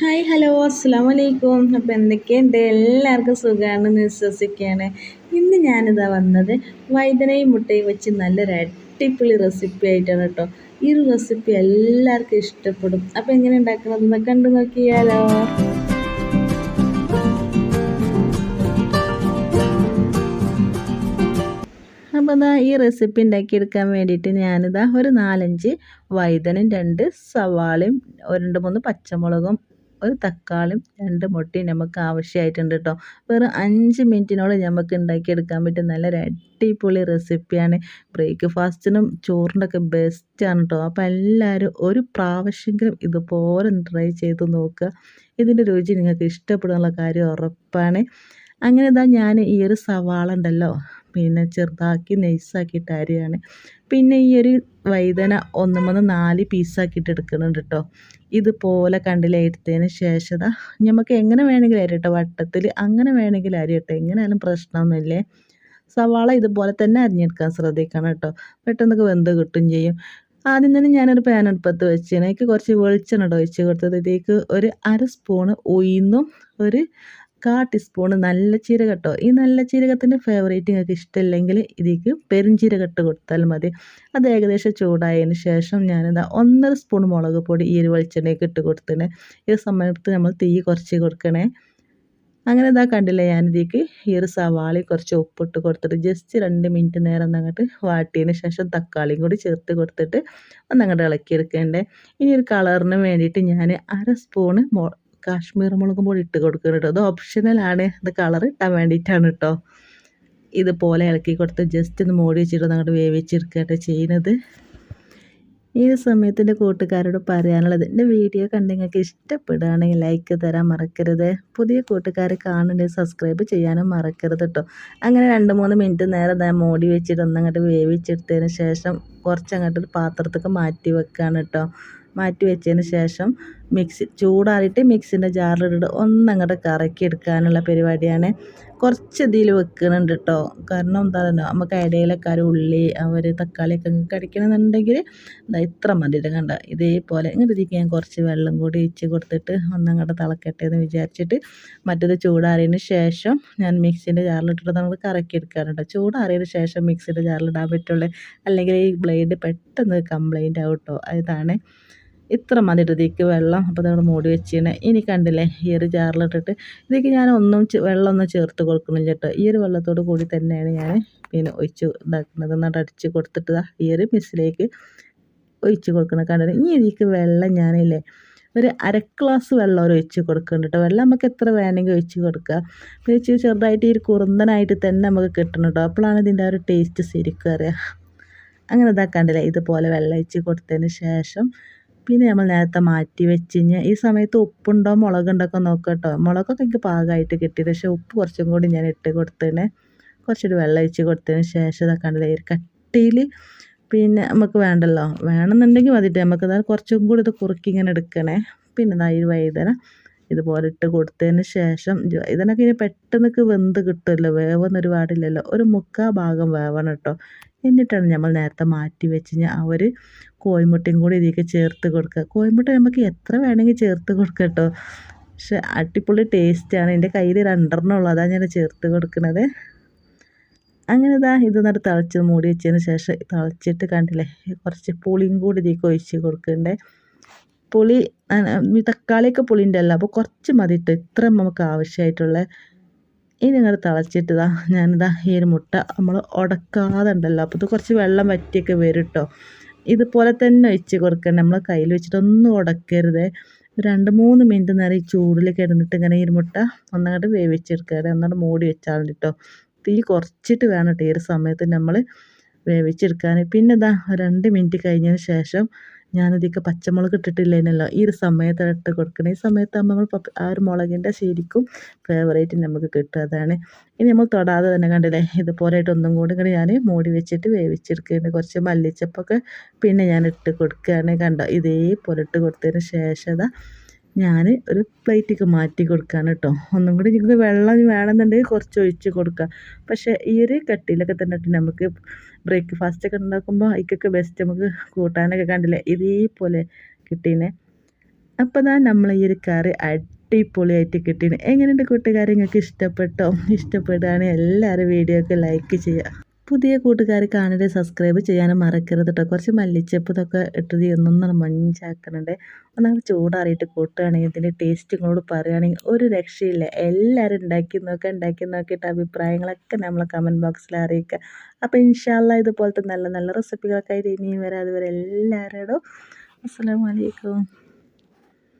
Hi hello അസ്സാം വലൈക്കും അപ്പോൾ എന്തൊക്കെയുണ്ട്? എല്ലാവർക്കും സുഖമാണെന്ന് വിശ്വസിക്കുകയാണ് ഇന്ന് ഞാനിതാ വന്നത് വൈദനയും മുട്ടയും വെച്ച് നല്ലൊരു അടിപൊളി റെസിപ്പി ആയിട്ടാണ് കേട്ടോ. ഈ ഒരു റെസിപ്പി എല്ലാവർക്കും ഇഷ്ടപ്പെടും. അപ്പോൾ എങ്ങനെ ഉണ്ടാക്കണമെന്ന് കണ്ടു നോക്കിയാലോ? അപ്പോൾ ഇതാ ഈ റെസിപ്പി ഉണ്ടാക്കിയെടുക്കാൻ വേണ്ടിയിട്ട് ഞാനിതാ ഒരു നാലഞ്ച് വൈദനും രണ്ട് സവാളയും രണ്ട് മൂന്ന് പച്ചമുളകും ഒരു തക്കാളിയും രണ്ട് മുട്ടയും നമുക്ക് ആവശ്യമായിട്ടുണ്ട് കേട്ടോ. വെറും അഞ്ച് മിനിറ്റിനോളം നമുക്ക് ഉണ്ടാക്കിയെടുക്കാൻ പറ്റും നല്ലൊരു അടിപൊളി റെസിപ്പിയാണ് ബ്രേക്ക്ഫാസ്റ്റിനും ചോറിനൊക്കെ ബെസ്റ്റാണ് കേട്ടോ. അപ്പോൾ എല്ലാവരും ഒരു പ്രാവശ്യമെങ്കിലും ഇതുപോലെ ട്രൈ ചെയ്ത് നോക്കുക. ഇതിന്റെ രുചി നിങ്ങൾക്ക് ഇഷ്ടപ്പെടാനുള്ള കാര്യം ഉറപ്പാണ്. അങ്ങനെ ഇതാ ഞാൻ ഈ ഒരു സവാള ഉണ്ടല്ലോ. പിന്നെ ചെറുതാക്കി നൈസാക്കിയിട്ട് അരിയാണ്. പിന്നെ ഈ ഒരു വൈദന ഒന്ന് മൂന്ന് നാല് പീസാക്കിയിട്ട് എടുക്കുന്നുണ്ട് കേട്ടോ ഇതുപോലെ കണ്ടില്ലേ എടുത്തതിന് ശേഷം നമുക്ക് എങ്ങനെ വേണമെങ്കിലും അരി കേട്ടോ വട്ടത്തിൽ അങ്ങനെ വേണമെങ്കിൽ അരി കേട്ടോ എങ്ങനെയാലും പ്രശ്നമൊന്നുമില്ലേ? സവാള ഇതുപോലെ തന്നെ അരിഞ്ഞെടുക്കാൻ ശ്രദ്ധിക്കണം കേട്ടോ പെട്ടെന്നൊക്കെ വെന്ത് കിട്ടും ചെയ്യും. ആദ്യം തന്നെ ഞാനൊരു പാൻ അടുപ്പത്ത് വെച്ചതിന് എനിക്ക് കുറച്ച് വെളിച്ചെണ്ണ ഒഴിച്ച് കൊടുത്തത്. ഇതിലേക്ക് ഒരു അര സ്പൂണ് ഉയിന്നും ഒരു കാ ടീസ്പൂൺ നല്ല ജീരകട്ടോ. ഈ നല്ല ജീരകത്തിന്റെ ഫേവറേറ്റ് നിങ്ങൾക്ക് ഇഷ്ടമില്ലെങ്കിൽ ഇതിലേക്ക് പെരുംജീരകം കൊടുത്താൽ മതി. അത് ഏകദേശം ചൂടായതിന് ശേഷം ഞാനിതാ ഒന്നര സ്പൂൺ മുളക് പൊടി ഈ ഒരു വെളിച്ചെണ്ണയ്ക്ക് ഇട്ട് കൊടുത്തേ ഈ സമയത്ത് നമ്മൾ തീ കുറച്ച് കൊടുക്കണേ. അങ്ങനെ ഇതാ കണ്ടില്ലേ ഞാനിതേക്ക് ഈ ഒരു സവാളി കുറച്ച് ഉപ്പിട്ട് കൊടുത്തിട്ട് ജസ്റ്റ് രണ്ട് മിനിറ്റ് നേരം അങ്ങോട്ട് വാട്ടിയതിന് ശേഷം തക്കാളിയും കൂടി ചേർത്ത് കൊടുത്തിട്ട് ഒന്നങ്ങോട്ട് ഇളക്കിയെടുക്കേണ്ടേ. ഇനി ഒരു കളറിന് വേണ്ടിയിട്ട് ഞാൻ അര സ്പൂണ് കാശ്മീർ മുളകും പൊടി ഇട്ട് കൊടുക്കണം കേട്ടോ. അത് ഓപ്ഷണലാണ് അത് കളർ ഇട്ടാൻ വേണ്ടിയിട്ടാണ് കേട്ടോ. ഇതുപോലെ ഇളക്കി കൊടുത്ത് ജസ്റ്റ് ഒന്ന് മോടി വെച്ചിട്ട് അങ്ങോട്ട് വേവിച്ചെടുക്കുകയാണ് ചെയ്യുന്നത്. ഈ സമയത്തിന്റെ കൂട്ടുകാരോട് പറയാനുള്ളത് എന്റെ വീഡിയോ കണ്ട് നിങ്ങൾക്ക് ഇഷ്ടപ്പെടുകയാണെങ്കിൽ ലൈക്ക് തരാൻ മറക്കരുത്. പുതിയ കൂട്ടുകാർ കാണുന്നുണ്ടെങ്കിൽ സബ്സ്ക്രൈബ് ചെയ്യാനും മറക്കരുത് കേട്ടോ. അങ്ങനെ രണ്ട് മൂന്ന് മിനിറ്റ് നേരം ഞാൻ മൂടി വെച്ചിട്ട് ഒന്നങ്ങോട്ട് വേവിച്ചെടുത്തതിന് ശേഷം കുറച്ചങ്ങോട്ട് ഒരു പാത്രത്തേക്ക് മാറ്റി വെക്കുകയാണ് കേട്ടോ. മാറ്റി വെച്ചതിന് ശേഷം മിക്സി ചൂടാറിയിട്ട് മിക്സിന്റെ ജാറിലിട്ട് ഒന്നങ്ങോട്ട് കറക്കി എടുക്കാനുള്ള പരിപാടിയാണ്. കുറച്ച് ഇതിൽ വെക്കുന്നുണ്ട് കേട്ടോ കാരണം എന്താ പറയുക നമുക്ക് ഇടയിലൊക്കെ ഒരു ഉള്ളി അവർ തക്കാളിയൊക്കെ കടിക്കണമെന്നുണ്ടെങ്കിൽ എന്താ ഇത്ര മതി കണ്ട. ഇതേപോലെ ഇങ്ങനെ ഇതിക്ക് ഞാൻ കുറച്ച് വെള്ളം കൂടി ഒഴിച്ച് കൊടുത്തിട്ട് ഒന്നങ്ങോട്ട് തിളക്കട്ടെ എന്ന് വിചാരിച്ചിട്ട് മറ്റേത് ചൂടാറിയതിന് ശേഷം ഞാൻ മിക്സിന്റെ ജാറിലിട്ടിട്ട് നമുക്ക് കറക്കി എടുക്കാറുണ്ട് ചൂടാറിയതിന് ശേഷം മിക്സിന്റെ ജാറിലിടാൻ പറ്റുള്ളൂ. അല്ലെങ്കിൽ ഈ ബ്ലേഡ് പെട്ടെന്ന് കംപ്ലൈന്റ് ആവും കേട്ടോ അതാണ് ഇത്ര മതി ഇതിലേക്ക് വെള്ളം. അപ്പോൾ നമ്മൾ മൂടി വെച്ചിന് ഇനി കണ്ടില്ലേ ഈ ഒരു ജാറിലിട്ടിട്ട് ഇതിലേക്ക് ഞാൻ ഒന്നും വെള്ളമൊന്നും ചേർത്ത് കൊടുക്കണില്ല കേട്ടോ ഈ ഒരു വെള്ളത്തോട് കൂടി തന്നെയാണ് ഞാൻ പിന്നെ ഒഴിച്ച് ഇതാക്കുന്നത്. എന്നിട്ട് അടിച്ച് കൊടുത്തിട്ട് ഈ ഒരു മിസ്സിലേക്ക് ഒഴിച്ച് കൊടുക്കണം കണ്ടത് ഇനി ഇതിലേക്ക് വെള്ളം ഞാനില്ലേ ഒരു അര ഗ്ലാസ് വെള്ളം ഒരു ഒഴിച്ച് കൊടുക്കുന്നുണ്ട് കേട്ടോ വെള്ളം നമുക്ക് എത്ര വേണമെങ്കിൽ ഒഴിച്ച് കൊടുക്കുക പിന്നെ ചെറുതായിട്ട് ഈ കുറുന്തനായിട്ട് തന്നെ നമുക്ക് കിട്ടണം കേട്ടോ അപ്പോഴാണ് ഇതിന്റെ ആ ഒരു ടേസ്റ്റ് ശരിക്കും അറിയാം. അങ്ങനെ ഇതാക്കാണ്ടില്ല ഇതുപോലെ വെള്ളം ഒഴിച്ച് കൊടുത്തതിന് ശേഷം പിന്നെ നമ്മൾ നേരത്തെ മാറ്റി വെച്ച് ഈ സമയത്ത് ഉപ്പുണ്ടോ മുളകുണ്ടോ ഒക്കെ നോക്കുക കേട്ടോ മുളകൊക്കെ എനിക്ക് പാകമായിട്ട് കിട്ടി പക്ഷേ ഉപ്പ് കുറച്ചും കൂടി ഞാൻ ഇട്ട് കൊടുത്തതിന് കുറച്ചൊരു വെള്ളം ഒഴിച്ച് കൊടുത്തതിന് ശേഷം ഇതൊക്കെ ഒരു കട്ടിയിൽ പിന്നെ നമുക്ക് വേണ്ടല്ലോ. വേണമെന്നുണ്ടെങ്കിൽ മതിട്ട്. നമുക്ക് കുറച്ചും കൂടി ഇത് കുറുക്കി ഇങ്ങനെ എടുക്കണേ. പിന്നെ ഈ വൈകുന്നേരം ഇതുപോലെ ഇട്ട് കൊടുത്തതിന് ശേഷം ഇതിനൊക്കെ ഇനി പെട്ടെന്നൊക്കെ വെന്ത് കിട്ടുമല്ലോ. വേവെന്ന് ഒരുപാടില്ലല്ലോ. ഒരു മുക്കാൽ ഭാഗം വേവണം കേട്ടോ. എന്നിട്ടാണ് നമ്മൾ നേരത്തെ മാറ്റി വെച്ച് ആ ഒരു കോഴിമുട്ടയും കൂടി ഇതിലേക്ക് ചേർത്ത് കൊടുക്കുക. കോഴിമുട്ട നമുക്ക് എത്ര വേണമെങ്കിൽ ചേർത്ത് കൊടുക്കുക കേട്ടോ. പക്ഷെ അടിപൊളി ടേസ്റ്റാണ് എന്റെ കയ്യിൽ രണ്ടെണ്ണം ഉള്ളൂ. അതാണ് ഞാൻ ചേർത്ത് കൊടുക്കുന്നത്. അങ്ങനെ ഇതാ ഇത് നട്ട് തിളച്ച് മൂടി വെച്ചതിന് ശേഷം തിളച്ചിട്ട് കണ്ടില്ലേ കുറച്ച് പുളിയും കൂടി ഇതിലേക്ക് ഒഴിച്ച് കൊടുക്കണ്ടേ പുളി തക്കാളിയൊക്കെ പുളിന്റെ അല്ല അപ്പോൾ കുറച്ച് മതി ഇട്ട് ഇത്ര നമുക്ക് ആവശ്യമായിട്ടുള്ള. ഇനി നിങ്ങൾ തിളച്ചിട്ടതാ ഞാനിതാ ഈ ഒരു മുട്ട നമ്മൾ ഉടക്കാതെ ഉണ്ടല്ലോ. അപ്പോൾ ഇത് കുറച്ച് വെള്ളം വറ്റിയൊക്കെ വരും കേട്ടോ. ഇതുപോലെ തന്നെ ഒഴിച്ച് കൊടുക്കണം. നമ്മൾ കയ്യിൽ വെച്ചിട്ട് ഒന്നും ഉടക്കരുത്. രണ്ട് മൂന്ന് മിനിറ്റ് നേരം ഈ ചൂടിൽ കിടന്നിട്ട് ഇങ്ങനെ ഈ മുട്ട ഒന്നങ്ങോട്ട് വേവിച്ചെടുക്കുക. ഒന്നങ്ങോട്ട് മൂടി വെച്ചാൽ കേട്ടോ തീ കുറച്ചിട്ട് വേണം കേട്ടോ ഈ ഒരു സമയത്ത് നമ്മൾ വേവിച്ചെടുക്കാൻ. പിന്നെ ഇതാ രണ്ട് മിനിറ്റ് കഴിഞ്ഞതിന് ശേഷം ഞാനതിലേക്ക് പച്ചമുളക് ഇട്ടിട്ടില്ലേനല്ലോ. ഈ ഒരു സമയത്ത് ഇട്ട് കൊടുക്കണം. ഈ സമയത്താകുമ്പോൾ നമ്മൾ ആ ഒരു മുളകിന്റെ ശരിക്കും ഫേവറേറ്റ് നമുക്ക് കിട്ടും. അതാണ്. ഇനി നമ്മൾ തൊടാതെ തന്നെ കണ്ടില്ലേ? ഇതുപോലെയായിട്ട് ഒന്നും കൂടി ഇങ്ങനെ ഞാൻ മൂടി വെച്ചിട്ട് വേവിച്ചെടുക്കുകയാണ് കുറച്ച് മല്ലിച്ചപ്പൊക്കെ പിന്നെ ഞാൻ ഇട്ട് കൊടുക്കുകയാണ് കണ്ടോ? ഇതേപോലെ ഇട്ട് കൊടുത്തതിന് ശേഷം ഞാൻ ഒരു പ്ലേറ്റിക്ക് മാറ്റി കൊടുക്കുകയാണ് കേട്ടോ. ഒന്നും കൂടി നിങ്ങൾക്ക് വെള്ളം വേണമെന്നുണ്ടെങ്കിൽ കുറച്ച് ഒഴിച്ച് കൊടുക്കുക പക്ഷേ ഈ ഒരു കട്ടിയിലൊക്കെ തന്നെ നമുക്ക് ബ്രേക്ക്ഫാസ്റ്റ് ഒക്കെ ഉണ്ടാക്കുമ്പോൾ അതിക്കൊക്കെ ബെസ്റ്റ് നമുക്ക് കൂട്ടാനൊക്കെ കണ്ടില്ലേ? ഇതേപോലെ കിട്ടീനെ. അപ്പോൾ തന്നെ നമ്മൾ ഈ ഒരു കറി അടിപൊളിയായിട്ട് കിട്ടീന്. എങ്ങനെയുണ്ട് കൂട്ടുകാരെ? നിങ്ങൾക്ക് ഇഷ്ടപ്പെട്ടോ? ഇഷ്ടപ്പെടുകയാണെങ്കിൽ എല്ലാവരും വീഡിയോക്ക് ലൈക്ക് ചെയ്യുക പുതിയ കൂട്ടുകാർ കാണരുത് സബ്സ്ക്രൈബ് ചെയ്യാനും മറക്കരുത് കേട്ടോ കുറച്ച് മല്ലിച്ചപ്പ് ഇതൊക്കെ ഇട്ടത് ഒന്നൊന്നും മഞ്ചാക്കുന്നുണ്ട് ഒന്നാമത് ചൂടാറിയിട്ട് കൂട്ടുകയാണെങ്കിൽ ഇതിന്റെ ടേസ്റ്റ് നിങ്ങളോട് പറയുകയാണെങ്കിൽ ഒരു രക്ഷയില്ല. എല്ലാവരും ഉണ്ടാക്കി നോക്കുക ഉണ്ടാക്കി നോക്കിയിട്ട് അഭിപ്രായങ്ങളൊക്കെ നമ്മൾ കമന്റ് ബോക്സിൽ അറിയിക്കുക. അപ്പോൾ ഇൻഷാല്ല ഇതുപോലത്തെ നല്ല നല്ല റെസിപ്പികളൊക്കെ ആയിട്ട് ഇനിയും വരാം. അതുവരെ എല്ലാവരോടും അസ്സാം വലൈക്കും